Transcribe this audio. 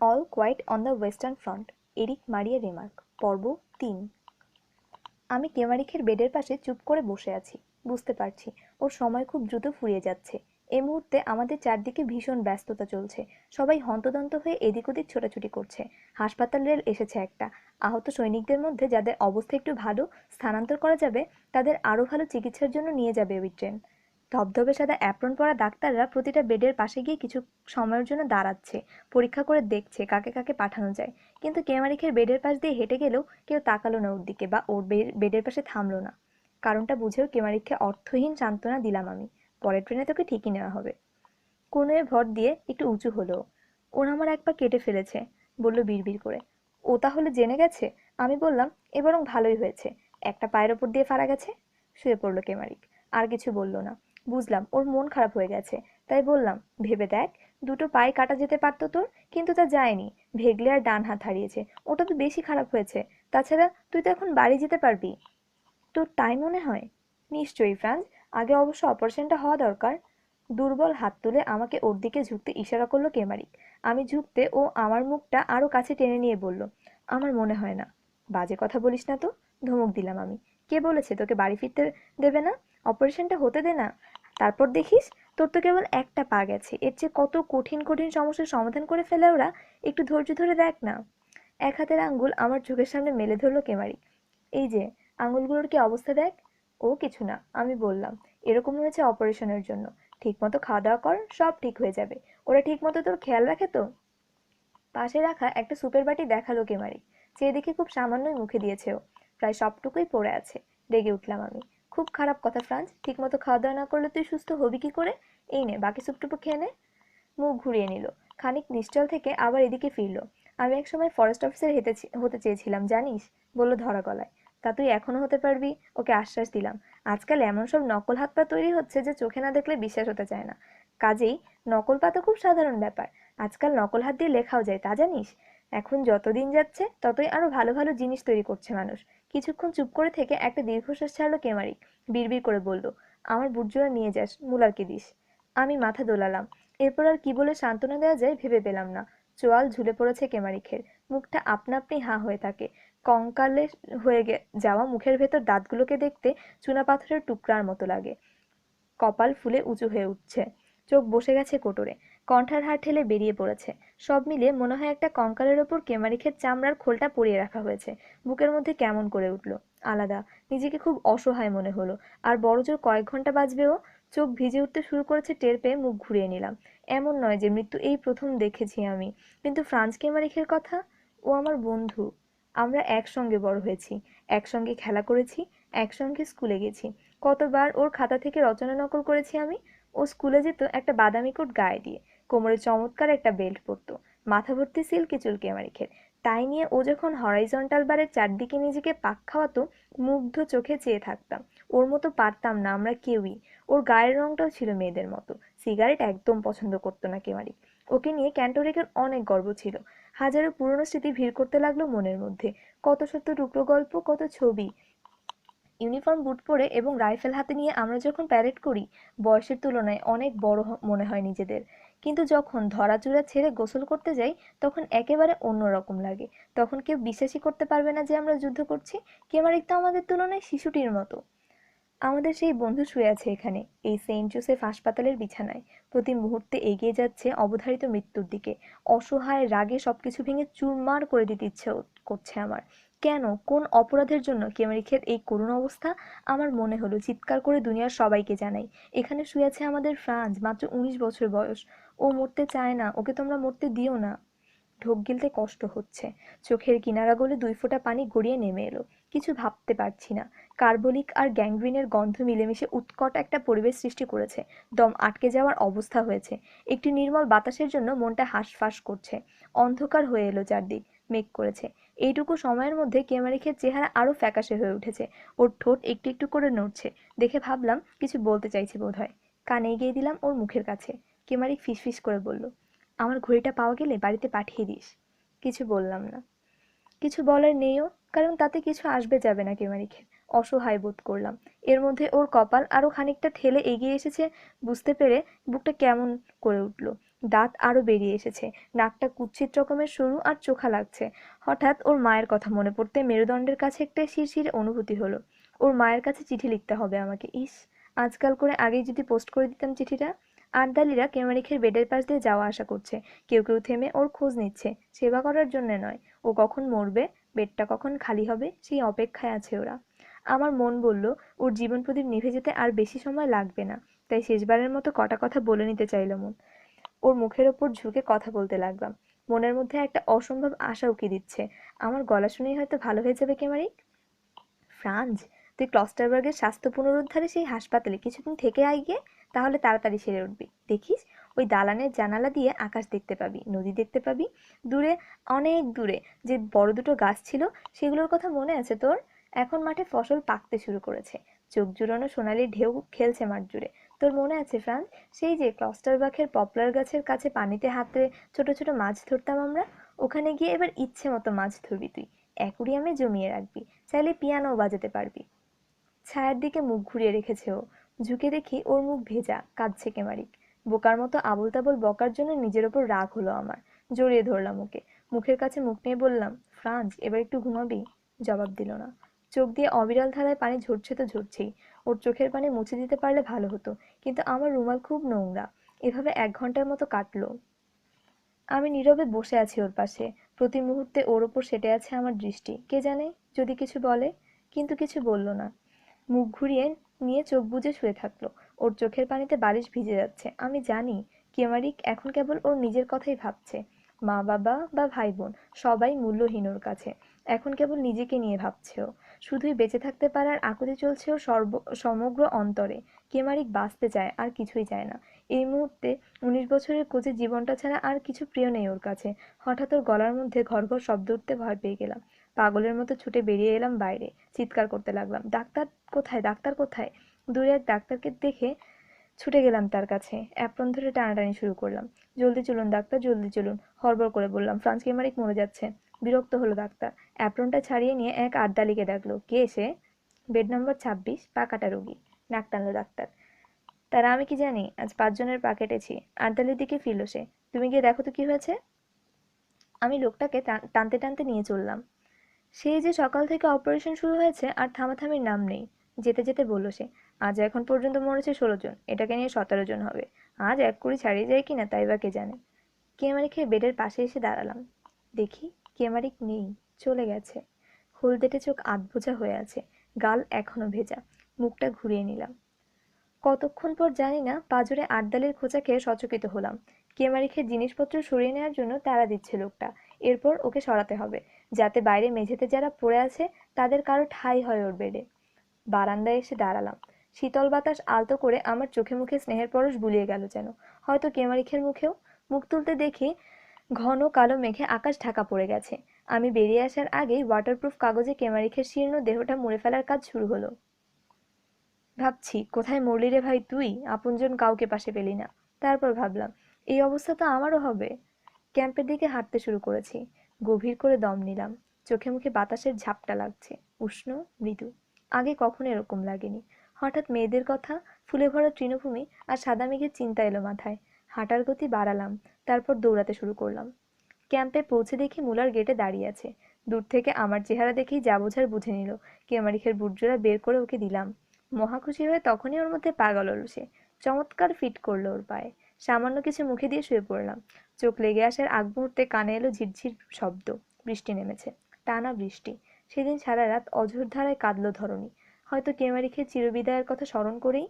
All Quiet on the Western Front Erich Maria Remarque পর্ব তিন। আমি কেমারিখের বেডের পাশে চুপ করে বসে আছি, বুঝতে পারছি। ওর সময় খুব দ্রুত ফুরিয়ে যাচ্ছে। এই মুহূর্তে আমাদের চারদিকে ভীষণ ব্যস্ততা চলছে। সবাই হন্তদন্ত হয়ে এদিক ওদিক ছোটাছুটি করছে। হাসপাতাল রেল এসেছে একটা। আহত সৈনিকদের মধ্যে যাদের অবস্থা একটু ভালো, স্থানান্তর করা যাবে, তাদের আরও ভালো চিকিৎসার জন্য নিয়ে যাবে ওই ট্রেন। ধবধবে সাদা অ্যাপ্রন পরা ডাক্তাররা প্রতিটা বেডের পাশে গিয়ে কিছু সময়ের জন্য দাঁড়াচ্ছে, পরীক্ষা করে দেখছে কাকে কাকে পাঠানো যায়। কিন্তু কেমারিখের বেডের পাশ দিয়ে হেঁটে গেলেও কেউ তাকালো না ওর দিকে বা ওর বেডের পাশে থামলো না। কারণটা বুঝেও কেমারিখকে অর্থহীন সান্ত্বনা দিলাম আমি। পরের ট্রেনে তোকে ঠিকই নেওয়া হবে। কোনোয়ে ভর দিয়ে একটু উঁচু হলো। ওর আমার এক পা কেটে ফেলেছে, বলল বিড়বিড় করে। ও তাহলে জেনে গেছে? আমি বললাম, এ বরং ভালোই হয়েছে। একটা পায়ের ওপর দিয়ে ফারা গেছে? শুয়ে পড়ল কেমারিক আর কিছু বলল না। বুঝলাম, ওর মন খারাপ হয়ে গেছে। তাই বললাম, ভেবে দেখ, দুটো পায়ে কাটা যেতে পারতো তোর, কিন্তু তা যায়নি। ভেগলে আর ডান হাত হারিয়েছে, ওটা তো বেশি খারাপ হয়েছে। তাছাড়া তুই তো এখন বাড়ি যেতে পারবি? তোর তাই মনে হয়? নিশ্চয়ই ফ্রান্স আগে অবশ্য অপারেশনটা হওয়া দরকার। দুর্বল হাত তুলে আমাকে ওর দিকে ঝুঁকতে ইশারা করল কেমারিক আমি ঝুঁকতে ও আমার মুখটা আরও কাছে টেনে নিয়ে বলল, আমার মনে হয় না। বাজে কথা বলিস না তো? ধমক দিলাম আমি। কে বলেছে? তোকে বাড়ি ফিরতে দেবে না? অপারেশনটা হতে দে না। তারপর দেখিস, তোর তো কেবল একটা পা গেছে। এর চেয়ে কত কঠিন কঠিন সমস্যার সমাধান করে ফেলে ওরা, একটু ধৈর্য ধরে দেখ না। এক হাতের আঙ্গুল আমার চোখের সামনে মেলে ধরলো কেমারি। এই যে, আঙ্গুলগুলোর কি অবস্থা দেখ? ও কিছু না, আমি বললাম, এরকম হয়েছে অপারেশনের জন্য। ঠিকমতো খাওয়া দাওয়া কর, সব ঠিক হয়ে যাবে। ওরা ঠিকমতো তোর খেয়াল রাখে তো? পাশে রাখা একটা সুপের বাটি দেখাল কেমারি। চেয়ে দেখে খুব সামান্যই মুখে দিয়েছে ও। প্রায় সবটুকুই পড়ে আছে। রেগে উঠলাম আমি। খুব খারাপ কথা ফ্রান্স ঠিকমতো খাওয়া দাওয়া না করলে তুই সুস্থ হবি কি করে? এই নে, বাকি সুপটুকু খেয়ে নে। মুখ ঘুরিয়ে নিল। খানিক নিশ্চল থেকে আবার এদিকে ফিরলো। আমি একসময় ফরেস্ট অফিসার হেতে হতে চেয়েছিলাম, জানিস? বলল ধরা গলায়। তা তুই এখনও হতে পারবি? ওকে আশ্বাস দিলাম। আজকাল এমন সব নকল হাত পা তৈরি হচ্ছে যে চোখে না দেখলে বিশ্বাস হতে চায় না। কাজেই নকল পা তো খুব সাধারণ ব্যাপার। আজকাল নকল হাত দিয়ে লেখাও যায়, তা জানিস? এখন যত দিন যাচ্ছে, ততই আরও ভালো ভালো জিনিস তৈরি করছে মানুষ। কিছুক্ষণ চুপ করে থেকে একটা দীর্ঘশ্বাস ছাড়লো কেমারি বিড়বিড় করে বলল, আমার বুটজোড়া নিয়ে যাস, মুলারকে দিস। আমি মাথা দোলালাম। এরপর আর কি বলে সান্ত্বনা দেওয়া যায় ভেবে পেলাম না। চোয়াল ঝুলে পড়েছে কেমারিখের। মুখটা আপনা আপনি হাঁ হয়ে থাকে। কঙ্কালে হয়ে যাওয়া মুখের ভেতর দাঁতগুলোকে দেখতে চুনা পাথরের টুকরার মতো লাগে। কপাল ফুলে উঁচু হয়ে উঠছে। চোখ বসে গেছে কোটরে। কণ্ঠার হাড় ঠেলে বেরিয়ে পড়েছে। সব মিলিয়ে মনে হয় একটা কঙ্কালের ওপর কেমারিখের চামড়ার খোলটা পরিয়ে রাখা হয়েছে। বুকের মধ্যে কেমন করে উঠল। আলাদা, নিজেকে খুব অসহায় মনে হলো। আর বড়জোর কয়েক ঘণ্টা বাজবেও চোখ ভিজে উঠতে শুরু করেছে টের পেয়ে মুখ ঘুরিয়ে নিলাম। এমন নয় যে মৃত্যু এই প্রথম দেখেছি আমি। কিন্তু ফ্রান্স কেমারিখের কথা? ও আমার বন্ধু। আমরা একসঙ্গে বড় হয়েছি। একসঙ্গে খেলা করেছি, একসঙ্গে স্কুলে গেছি। কতবার ওর খাতা থেকে রচনা নকল করেছি আমি? ও স্কুলে যেত একটা বাদামি কোট গায়ে দিয়ে। কোমরে চমৎকার একটা বেল্ট পরতো। মাথা ভর্তি সিল্কি চুল কেমারিখের তাই নিয়ে ও যখন হরাইজন্টাল বারের চারদিকে নিজেকে পাক খাওয়াতো, মুগ্ধ চোখে চেয়ে থাকতাম। ওর মতো পারতাম না আমরা কেউই। ওর গায়ের রংটাও ছিল মেয়েদের মতো। সিগারেট একদম পছন্দ করতো না কেমারি ওকে নিয়ে ক্যান্টোরেকের অনেক গর্ব ছিল। হাজারো পুরনো স্মৃতি ভিড় করতে লাগল মনের মধ্যে। কত শত টুকরো গল্প, কত ছবি। ইউনিফর্ম, বুট পরে এবং রাইফেল হাতে নিয়ে আমরা যখন প্যারেড করি, বয়সের তুলনায় অনেক বড় মনে হয় নিজেদের। কিন্তু যখন ধরাচূড়া ছেড়ে গোসল করতে যাই, তখন একেবারে অন্যরকম লাগে। তখন কেউ বিশ্বাসই করতে পারবে না যে আমরা যুদ্ধ করছি। কেমারিক তো আমাদের তুলনায় শিশুটির মতো। আমাদের সেই বন্ধু শুয়ে আছে এখানে, এই সেন্ট জোসেফ হাসপাতালের বিছানায়। প্রতি মুহূর্তে এগিয়ে যাচ্ছে অবধারিত মৃত্যুর দিকে। অসহায় রাগে সবকিছু ভেঙে চুরমার করে দিতে ইচ্ছে করছে আমার। কেন? কোন অপরাধের জন্য? কেমারিখের এই করুণ অবস্থা? আমার মনে হলো, চিৎকার করে দুনিয়ার সবাইকে জানাই। এখানে শুয়ে আছে আমাদের ফ্রান্স মাত্র উনিশ বছর বয়স। ও মরতে চায় না, ওকে তোমরা মরতে দিও না। ঢোক গিলতে কষ্ট হচ্ছে। চোখের কিনারা গলে দুই ফোঁটা পানি গড়িয়ে নেমে এলো। কিছু ভাবতে পারছি না। কার্বলিক আর গ্যাংগ্রিনের গন্ধ মিলেমিশে উৎকট একটা পরিবেশ সৃষ্টি করেছে। দম আটকে যাওয়ার অবস্থা হয়েছে। একটি নির্মল বাতাসের জন্য মনটা হাঁসফাঁস করছে। অন্ধকার হয়ে এলো চারদিক, মেঘ করেছে। এইটুকু সময়ের মধ্যে কেমারিখের চেহারা আরও ফ্যাকাশে হয়ে উঠেছে। ওর ঠোঁট একটু একটু করে নড়ছে। দেখে ভাবলাম, কিছু বলতে চাইছে বোধহয়। কানে এগিয়ে দিলাম ওর মুখের কাছে। কেমারিক ফিসফিস করে বলল, আমার ঘড়িটা পাওয়া গেলে বাড়িতে পাঠিয়ে দিস। কিছু বললাম না। কিছু বলার নেইও, কারণ তাতে কিছু আসবে যাবে না কেমারিখের অসহায় বোধ করলাম। এর মধ্যে ওর কপাল আরও খানিকটা ঠেলে এগিয়ে এসেছে। বুঝতে পেরে বুকটা কেমন করে উঠল। দাঁত আরও বেরিয়ে এসেছে। নাকটা কুচ্ছিত রকমের সরু আর চোখা লাগছে। হঠাৎ ওর মায়ের কথা মনে পড়তে মেরুদণ্ডের কাছে একটা শিরশির অনুভূতি হলো। ওর মায়ের কাছে চিঠি লিখতে হবে আমাকে। ইস, আজকাল করে আগেই যদি পোস্ট করে দিতাম চিঠিটা? আটদালিরা কেমারিখের বেডের পাশ দিয়ে যাওয়া আসা করছে। কেউ কেউ থেমে ওর খোঁজ নিচ্ছে। সেবা করার জন্য নয়। ও কখন মরবে? বেডটা কখন খালি হবে? সেই অপেক্ষায় আছে ওরা। আমার মন বলল, ওর জীবন প্রদীপ নিভে যেতে আর বেশি সময় লাগবে না। তাই শেষবারের মতো কটা কথা বলে নিতে চাইল মন। ওর মুখের ওপর ঝুঁকে কথা বলতে লাগলাম। মনের মধ্যে একটা অসম্ভব আশা উকি দিচ্ছে। আমার গলা শুনেই হয়তো ভালো হয়ে যাবে কেমারিক ফ্রান্স তুই ক্লস্টারবার্গের স্বাস্থ্য পুনরুদ্ধারে সেই হাসপাতালে কিছুদিন থেকে আই গিয়ে। তাহলে তাড়াতাড়ি সেরে উঠবি। দেখিস, ওই দালানের জানালা দিয়ে আকাশ দেখতে পাবি, নদী দেখতে পাবি। দূরে, অনেক দূরে যে বড় দুটো গাছ ছিল, সেগুলোর কথা মনে আছে তোর? এখন মাঠে ফসল পাকতে শুরু করেছে। চোখ জুড়ানো সোনালি ঢেউ খেলছে মাঠ জুড়ে। তোর মনে আছে ফ্রান্স সেই যে ক্লস্টার ক্লস্টারবাখের পপলার গাছের কাছে পানিতে হাতে ছোট ছোট মাছ ধরতাম আমরা? ওখানে গিয়ে এবার ইচ্ছে মতো মাছ ধরবি তুই। অ্যাকুরিয়ামে জমিয়ে রাখবি। চাইলে পিয়ানো বাজাতে পারবি। ছায়ার দিকে মুখ ঘুরিয়ে রেখেছে ও। ঝুঁকে দেখি ওর মুখ ভেজা, কাঁদছে কেমারিক বোকার মতো আবল তাবল বকার জন্য নিজের ওপর রাগ হলো আমার। জড়িয়ে ধরলাম ওকে। মুখের কাছে মুখ নিয়ে বললাম ফ্রান্স এবার একটু ঘুমাবি? জবাব দিল না। চোখ দিয়ে অবিরাল ধারায় পানি ঝরছে তো ঝরছেই। ওর চোখের পানি মুছে দিতে পারলে ভালো হতো, কিন্তু আমার রুমাল খুব নোংরা। এভাবে এক ঘণ্টার মতো কাটলো। আমি নীরবে বসে আছি ওর পাশে। প্রতি মুহূর্তে ওর ওপর সেটে আছে আমার দৃষ্টি। কে জানে? যদি কিছু বলে? কিন্তু কিছু বলল না। মুখ ঘুরিয়ে নিয়ে চোখ বুজে শুয়ে থাকল। ওর চোখের পানিতে বালিশ ভিজে যাচ্ছে। আমি জানি কেমারিক এখন কেবল ওর নিজের কথাই ভাবছে। মা, বাবা বা ভাই বোন সবাই মূল্যহীন ওর কাছে। এখন কেবল নিজেকে নিয়ে ভাবছে ও। শুধুই বেঁচে থাকতে পারার আকুতি চলছে ও সর্ব, সমগ্র অন্তরে। কেমারিক বাঁচতে চায়, আর কিছুই চায় না। এই মুহূর্তে উনিশ বছরের কোচে জীবনটা ছাড়া আর কিছু প্রিয় নেই ওর কাছে। হঠাৎ ওর গলার মধ্যে ঘর ঘর শব্দ উঠতে ভয় পেয়ে গেলাম। পাগলের মতো ছুটে বেরিয়ে এলাম বাইরে। চিৎকার করতে লাগলাম, ডাক্তার কোথায়? ডাক্তার কোথায়? দূরে এক ডাক্তারকে দেখে ছুটে গেলাম তার কাছে। অ্যাপ্রন ধরে টানাটানি শুরু করলাম, জলদি চলুন ডাক্তার, জলদি চলুন। হড়বড় করে বললাম ফ্রান্স কেমারিক মরে যাচ্ছে। বিরক্ত হলো ডাক্তার। অ্যাপ্রনটা ছাড়িয়ে নিয়ে এক আড্ডালিকে ডাকলো, কে এসে বেড নম্বর ছাব্বিশ পা কাটা রোগী। নাক টানলো ডাক্তার। তারা আমি কি জানি? আজ পাঁচজনের পা কেটেছি। আড্ডালির দিকে ফিরল সে, তুমি গিয়ে দেখো তো কি হয়েছে? আমি লোকটাকে টানতে টানতে নিয়ে চললাম। সেই যে সকাল থেকে অপারেশন শুরু হয়েছে আর থামাথামির নাম নেই। যেতে যেতে বলল সে আজ এখন পর্যন্ত মরেছে ষোলো জন, এটাকে নিয়ে সতেরো জন হবে। আজ এক কুড়ি ছাড়িয়ে যায় কিনা তাই বা কে জানে? কেমারি খেয়ে বেডের পাশে এসে দাঁড়ালাম। দেখি কেমারিক নেই, চলে গেছে। হলদেটে চোখ আধবোঝা হয়ে আছে, গাল এখনও ভেজা। মুখটা ঘুরিয়ে নিলাম। কতক্ষণ পর জানি না, পাজরে আটদালের খোঁচা খেয়ে সচকিত হলাম। কেমারিখের জিনিসপত্র সরিয়ে নেওয়ার জন্য তারা দিচ্ছে লোকটা। এরপর ওকে সরাতে হবে, যাতে বাইরে মেঝেতে যারা পড়ে আছে তাদের কারও ঠাই হয় ওর বেডে বারান্দায় এসে দাঁড়ালাম। শীতল বাতাস আলতো করে আমার চোখে মুখে স্নেহের পরশ বুলিয়ে গেল যেন। হয়তো কেমারিখের মুখেও? মুখ তুলতে দেখি ঘন কালো মেঘে আকাশ ঢাকা পড়ে গেছে। আমি বেরিয়ে আসার আগেই ওয়াটারপ্রুফ কাগজে কেমারিখের শীর্ণ দেহটা মুড়ে ফেলার কাজ শুরু হলো। ভাবছি, কোথায় মরলি রে ভাই তুই? আপনজন কাউকে পাশে পেলি না। তারপর ভাবলাম, এই অবস্থা তো আমারও হবে। ক্যাম্পের দিকে হাঁটতে শুরু করেছি। গভীর করে দম নিলাম। চোখে মুখে বাতাসের ঝাপটা লাগছে। উষ্ণ, মৃদু। আগে কখনো এরকম লাগেনি। হঠাৎ মেয়েদের কথা, ফুলে ভরা তৃণভূমি আর সাদা মেঘের চিন্তা এলো মাথায়। হাঁটার গতি বাড়ালাম, তারপর দৌড়াতে শুরু করলাম। ক্যাম্পে পৌঁছে দেখি মুলার গেটে দাঁড়িয়ে আছে। দূর থেকে আমার চেহারা দেখেই যা বোঝার বুঝে নিল। কেমারিখের বুটজোড়া বের করে ওকে দিলাম। মহাখুশি হয়ে তখনই ওর মধ্যে পাগল হলো সে। চমৎকার ফিট করল ওর পায়ে। সামান্য কিছু মুখে দিয়ে শুয়ে পড়লাম। চোখ লেগে আসার আগ মুহূর্তে কানে এলো ঝিরঝির শব্দ। বৃষ্টি নেমেছে। টানা বৃষ্টি। সেদিন সারা রাত অঝোর ধারায় কাঁদলো ধরণী। হয়তো কেমারিখের চিরবিদায়ের কথা স্মরণ করেই